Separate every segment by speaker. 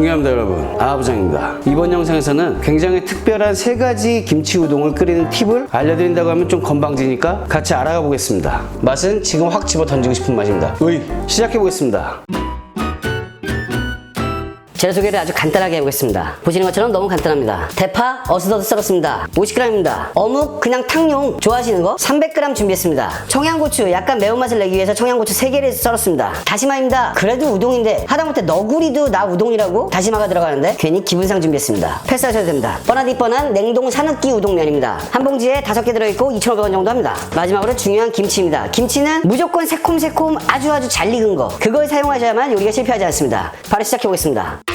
Speaker 1: 존경합니다 여러분. 아부장입니다. 이번 영상에서는 굉장히 특별한 세 가지 김치 우동을 끓이는 팁을 알려드린다고 하면 좀 건방지니까 같이 알아가 보겠습니다. 맛은 지금 확 집어 던지고 싶은 맛입니다. 으이. 시작해 보겠습니다
Speaker 2: 재료 소개를 아주 간단하게 해보겠습니다. 보시는 것처럼 너무 간단합니다. 대파 어스더스 썰었습니다. 50g입니다. 어묵 그냥 탕용 좋아하시는 거 300g 준비했습니다. 청양고추 약간 매운맛을 내기 위해서 청양고추 3개를 썰었습니다. 다시마입니다. 그래도 우동인데 하다못해 너구리도 나 우동이라고 다시마가 들어가는데 괜히 기분상 준비했습니다. 패스하셔도 됩니다. 뻔하디 뻔한 냉동 산흑기 우동면입니다. 한 봉지에 5개 들어있고 2,500원 정도 합니다. 마지막으로 중요한 김치입니다. 김치는 무조건 새콤새콤 아주 아주 잘 익은 거 그걸 사용하셔야만 요리가 실패하지 않습니다. 바로 시작해보겠습니다.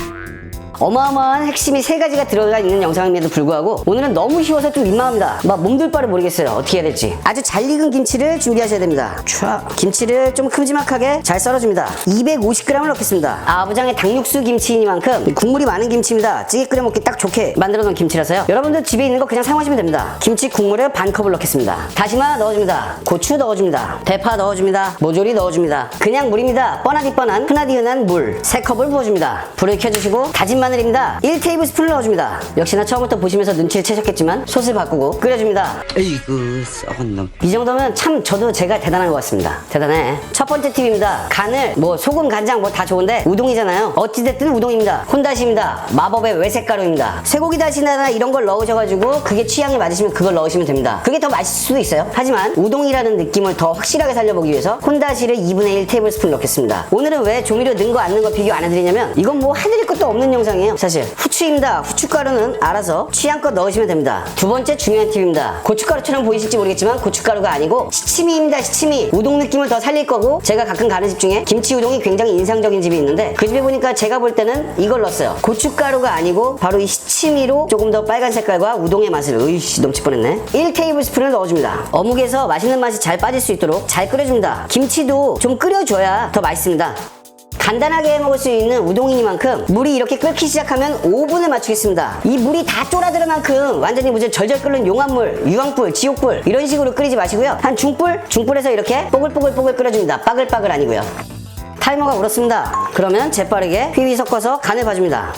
Speaker 2: 어마어마한 핵심이 세 가지가 들어가 있는 영상임에도 불구하고 오늘은 너무 쉬워서 좀 민망합니다. 막 몸둘 바를 모르겠어요. 어떻게 해야 될지. 아주 잘 익은 김치를 준비하셔야 됩니다. 촤. 김치를 좀 큼지막하게 잘 썰어줍니다. 250g을 넣겠습니다. 아부장의 닭육수 김치이니만큼 국물이 많은 김치입니다. 찌개 끓여 먹기 딱 좋게 만들어 놓은 김치라서요. 여러분들 집에 있는 거 그냥 사용하시면 됩니다. 김치 국물을 반 컵을 넣겠습니다. 다시마 넣어줍니다. 고추 넣어줍니다. 대파 넣어줍니다. 모조리 넣어줍니다. 그냥 물입니다. 뻔하디 뻔한 흔하디 흔한 물 3컵을 부어줍니다. 불을 켜주시고 다진 마늘입니다. 1테이블스푼을 넣어줍니다. 역시나 처음부터 보시면서 눈치를 채셨겠지만 솥을 바꾸고 끓여줍니다.
Speaker 3: 에이구 썩은 놈
Speaker 2: 이 정도면 참 저도 제가 대단한 것 같습니다. 대단해. 첫 번째 팁입니다. 간을 뭐 소금, 간장 뭐 다 좋은데 우동이잖아요. 어찌됐든 우동입니다. 혼다시입니다. 마법의 외색가루입니다. 쇠고기 다시나 이런 걸 넣으셔가지고 그게 취향에 맞으시면 그걸 넣으시면 됩니다. 그게 더 맛있을 수도 있어요. 하지만 우동이라는 느낌을 더 확실하게 살려보기 위해서 혼다시를 2분의 1 테이블스푼 넣겠습니다. 오늘은 왜 조미료 넣은 거 안 넣은 거 비교 안 해드리냐면 이건 뭐 해드릴 것도 없는 영상 이에요. 사실 후추입니다. 후춧가루는 알아서 취향껏 넣으시면 됩니다. 두 번째 중요한 팁입니다. 고춧가루처럼 보이실지 모르겠지만 고춧가루가 아니고 시치미입니다. 시치미. 우동 느낌을 더 살릴 거고 제가 가끔 가는 집 중에 김치 우동이 굉장히 인상적인 집이 있는데 그 집에 보니까 제가 볼 때는 이걸 넣었어요. 고춧가루가 아니고 바로 이 시치미로 조금 더 빨간 색깔과 우동의 맛을 으이씨 넘칠 뻔했네. 1테이블스푼을 넣어줍니다. 어묵에서 맛있는 맛이 잘 빠질 수 있도록 잘 끓여줍니다. 김치도 좀 끓여줘야 더 맛있습니다. 간단하게 해 먹을 수 있는 우동이니만큼 물이 이렇게 끓기 시작하면 5분을 맞추겠습니다. 이 물이 다 쫄아들 만큼 완전히 무슨 절절 끓는 용암물, 유황불, 지옥불 이런 식으로 끓이지 마시고요. 한 중불, 중불에서 이렇게 뽀글뽀글뽀글 끓여줍니다. 빠글빠글 아니고요. 타이머가 울었습니다. 그러면 재빠르게 휘휘 섞어서 간을 봐줍니다.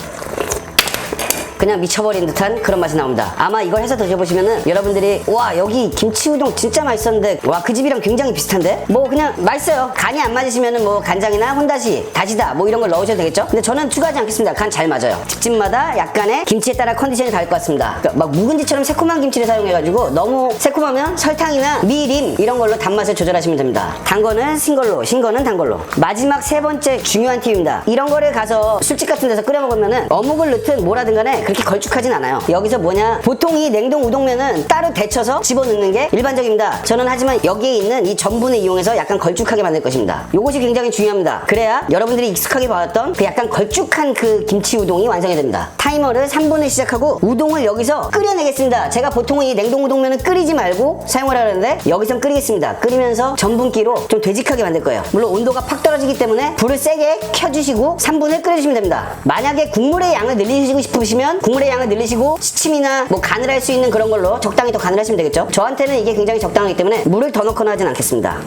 Speaker 2: 그냥 미쳐버린 듯한 그런 맛이 나옵니다. 아마 이걸 해서 드셔보시면은 여러분들이 와 여기 김치 우동 진짜 맛있었는데 와 그 집이랑 굉장히 비슷한데 뭐 그냥 맛있어요. 간이 안 맞으시면은 뭐 간장이나 혼다시, 다시다 뭐 이런 걸 넣으셔도 되겠죠. 근데 저는 추가하지 않겠습니다. 간 잘 맞아요. 집집마다 약간의 김치에 따라 컨디션이 다를 것 같습니다. 그러니까 막 묵은지처럼 새콤한 김치를 사용해가지고 너무 새콤하면 설탕이나 미림 이런 걸로 단맛을 조절하시면 됩니다. 단 거는 신 걸로, 신 거는 단 걸로. 마지막 세 번째 중요한 팁입니다. 이런 거를 가서 술집 같은 데서 끓여 먹으면은 어묵을 넣든 뭐라든 간에 그렇게 걸쭉하진 않아요. 여기서 뭐냐? 보통 이 냉동 우동면은 따로 데쳐서 집어넣는 게 일반적입니다. 저는 하지만 여기에 있는 이 전분을 이용해서 약간 걸쭉하게 만들 것입니다. 이것이 굉장히 중요합니다. 그래야 여러분들이 익숙하게 봐왔던 그 약간 걸쭉한 그 김치 우동이 완성이 됩니다. 타이머를 3분을 시작하고 우동을 여기서 끓여내겠습니다. 제가 보통은 이 냉동 우동면은 끓이지 말고 사용을 하는데 여기선 끓이겠습니다. 끓이면서 전분기로 좀 되직하게 만들 거예요. 물론 온도가 팍 떨어지기 때문에 불을 세게 켜주시고 3분을 끓여주시면 됩니다. 만약에 국물의 양을 늘리시고 싶으시면 국물의 양을 늘리시고 시침이나 뭐 간을 할 수 있는 그런 걸로 적당히 더 간을 하시면 되겠죠. 저한테는 이게 굉장히 적당하기 때문에 물을 더 넣거나 하진 않겠습니다.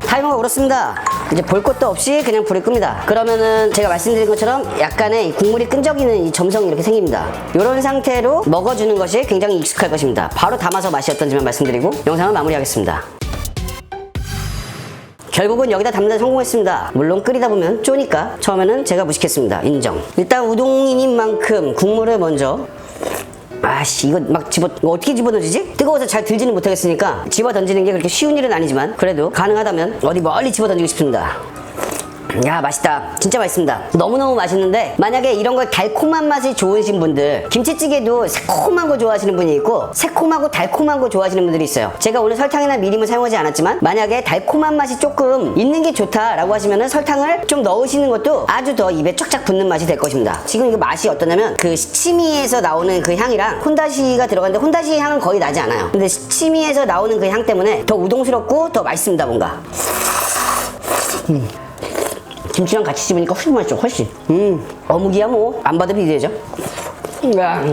Speaker 2: 타이머가 울었습니다. 이제 볼 것도 없이 그냥 불을 끕니다. 그러면은 제가 말씀드린 것처럼 약간의 이 국물이 끈적이는 이 점성이 이렇게 생깁니다. 이런 상태로 먹어주는 것이 굉장히 익숙할 것입니다. 바로 담아서 맛이 어떤지만 말씀드리고 영상을 마무리하겠습니다. 결국은 여기다 담는 데 성공했습니다. 물론 끓이다 보면 쪼니까 처음에는 제가 무식했습니다. 인정. 일단 우동인인 만큼 국물을 먼저 아씨 이거 막 집어 이거 어떻게 집어 던지지? 뜨거워서 잘 들지는 못하겠으니까 집어 던지는 게 그렇게 쉬운 일은 아니지만 그래도 가능하다면 어디 멀리 집어 던지고 싶습니다. 야 맛있다. 진짜 맛있습니다. 너무너무 맛있는데 만약에 이런 걸 달콤한 맛이 좋으신 분들 김치찌개도 새콤한 거 좋아하시는 분이 있고 새콤하고 달콤한 거 좋아하시는 분들이 있어요. 제가 오늘 설탕이나 미림을 사용하지 않았지만 만약에 달콤한 맛이 조금 있는 게 좋다라고 하시면은 설탕을 좀 넣으시는 것도 아주 더 입에 쫙쫙 붙는 맛이 될 것입니다. 지금 이거 맛이 어떠냐면 그 시치미에서 나오는 그 향이랑 혼다시가 들어갔는데 혼다시 향은 거의 나지 않아요. 근데 시치미에서 나오는 그 향 때문에 더 우동스럽고 더 맛있습니다 뭔가 김치랑 같이 씹으니까 훨씬 맛있죠, 훨씬. 음, 어묵이야 뭐. 안 받으면 이래죠. 야,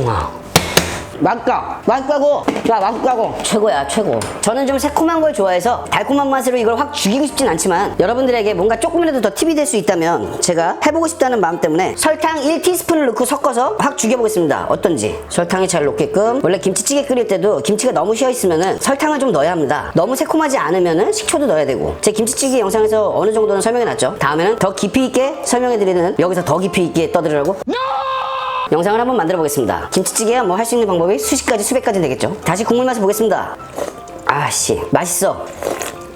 Speaker 2: 맛있다. 맛있다고. 야, 맛있다고. 최고야, 최고. 저는 좀 새콤한 걸 좋아해서 달콤한 맛으로 이걸 확 죽이고 싶진 않지만 여러분들에게 뭔가 조금이라도 더 팁이 될 수 있다면 제가 해보고 싶다는 마음 때문에 설탕 1티스푼을 넣고 섞어서 확 죽여보겠습니다. 어떤지. 설탕이 잘 녹게끔. 원래 김치찌개 끓일 때도 김치가 너무 쉬어 있으면은 설탕을 좀 넣어야 합니다. 너무 새콤하지 않으면은 식초도 넣어야 되고. 제 김치찌개 영상에서 어느 정도는 설명해 놨죠. 다음에는 더 깊이 있게 설명해 드리는 여기서 더 깊이 있게 떠들으라고. 영상을 한번 만들어 보겠습니다. 김치찌개야 뭐 할 수 있는 방법이 수십 가지 수백 가지 되겠죠. 다시 국물 맛을 보겠습니다. 아씨 맛있어.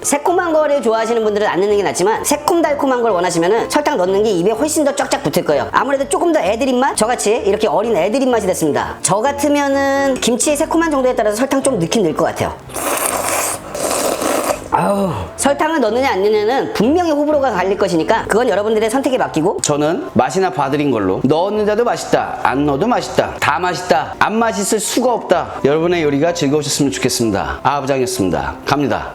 Speaker 2: 새콤한 거를 좋아하시는 분들은 안 넣는 게 낫지만 새콤달콤한 걸 원하시면은 설탕 넣는 게 입에 훨씬 더 쫙쫙 붙을 거예요. 아무래도 조금 더 애들 입맛 저같이 이렇게 어린 애들 입맛이 됐습니다. 저 같으면은 김치의 새콤한 정도에 따라서 설탕 좀 넣긴 넣을 것 같아요. 아우. 설탕을 넣느냐 안 넣느냐는 분명히 호불호가 갈릴 것이니까 그건 여러분들의 선택에 맡기고
Speaker 1: 저는 맛이나 봐드린 걸로. 넣었는데도 맛있다 안 넣어도 맛있다 다 맛있다 안 맛있을 수가 없다. 여러분의 요리가 즐거우셨으면 좋겠습니다. 아부장이었습니다. 갑니다